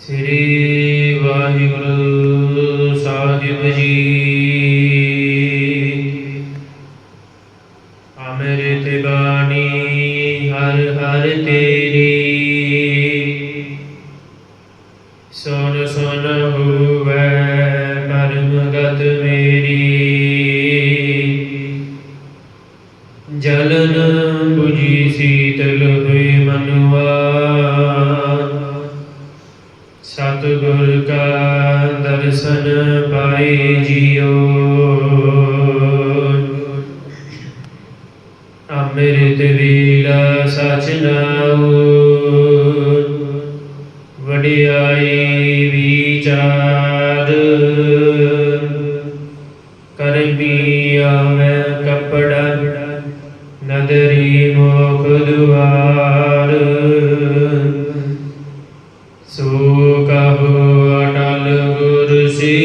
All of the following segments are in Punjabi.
ਸ੍ਰੀ ਵਾਹਿਗੁਰੂ ਸਾਹਿਬ ਜੀ। ਅੰਮ੍ਰਿਤ ਬਾਣੀ ਹਰ ਹਰ ਤੇਰੀ। ਸੁਨ ਸੁਨ ਹੋਵੇ ਪਰਮ ਗਤ ਮੇਰੀ। ਜਲਨ 부ਜੀ ਸੀਤਲ ਹੋਏ ਮਨੁਆ। ਦਰਸ਼ਨ ਪਾਏ ਜਿਉ ਅੰਮ੍ਰਿਤ ਵੇਲਾ ਸਚ ਨਾਉ ਵਡਿਆਈ ਵਿਚਾਰ ਕਰਮੀ ਆਵੇ ਕਪੜਾ, ਨਦਰੀ ਮੋਖ ਦੁਆਰ।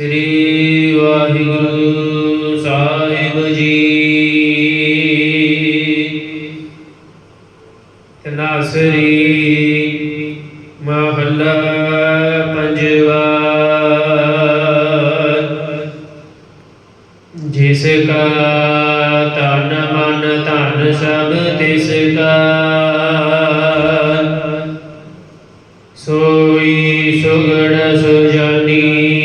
ਸ੍ਰੀ ਵਾਹਿਗੁਰੂ ਸਾਹਿਬ ਜੀ। ਤਨਾਸਰੀ ਮਹੱਲਾ ਪੰਜਵਾ। ਜਿਸ ਕਾ ਤਨ ਮਨ ਧਨ ਸਭ ਤਿਸ ਕਾ। ਸੋਈ ਸੁਗੜ ਸੁਜਾਨੀ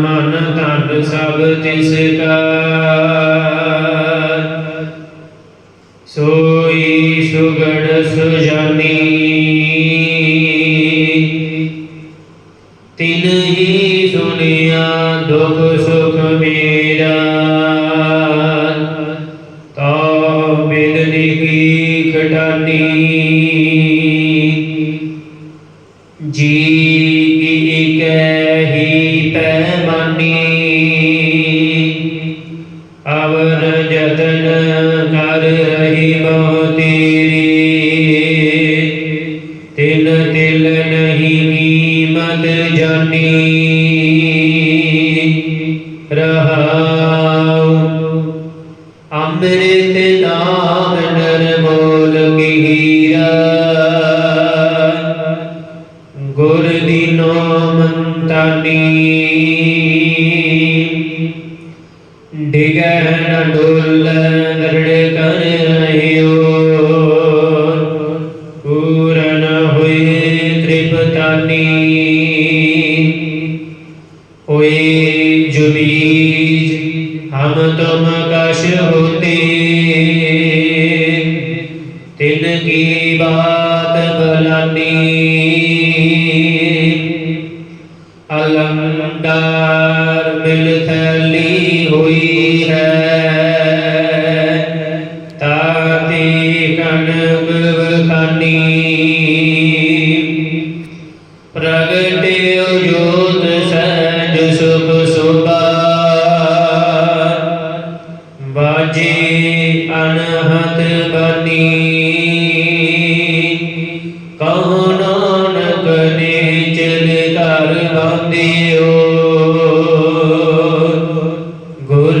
ਮਨ ਧਨ ਸਭ ਤਿਸ ਕਾ ਸੋਈ ਸੁਗੜ ਸੁਜਾਨੀ। ਤਿਨ ਹੀ ਸੁਨਿਆ ਦੁਖ ਸੁਖ ਮੇਰਾ। ਤਾ ਬਿਦਲੀ ਕੀ ਖਟਾਨੀ। ਜੀ ਕੀ ਇਕੈ ਤਿਲ ਤਿਲ ਨਹੀਂ ਕੀਮਤ ਜਾਨੀ। ਰਹਾਉ ਅੰਮ੍ਰਿਤ ਨਾਮ ਨਰਮੋਲ ਕੀਰਾ ਗੁਰ ਦੀਨੋ ਮੰਤਾਨੀ ਡਿਗੈ ਨ जुबीज हम तुम कश होते तिनकी बात भलानी ਗੁਰ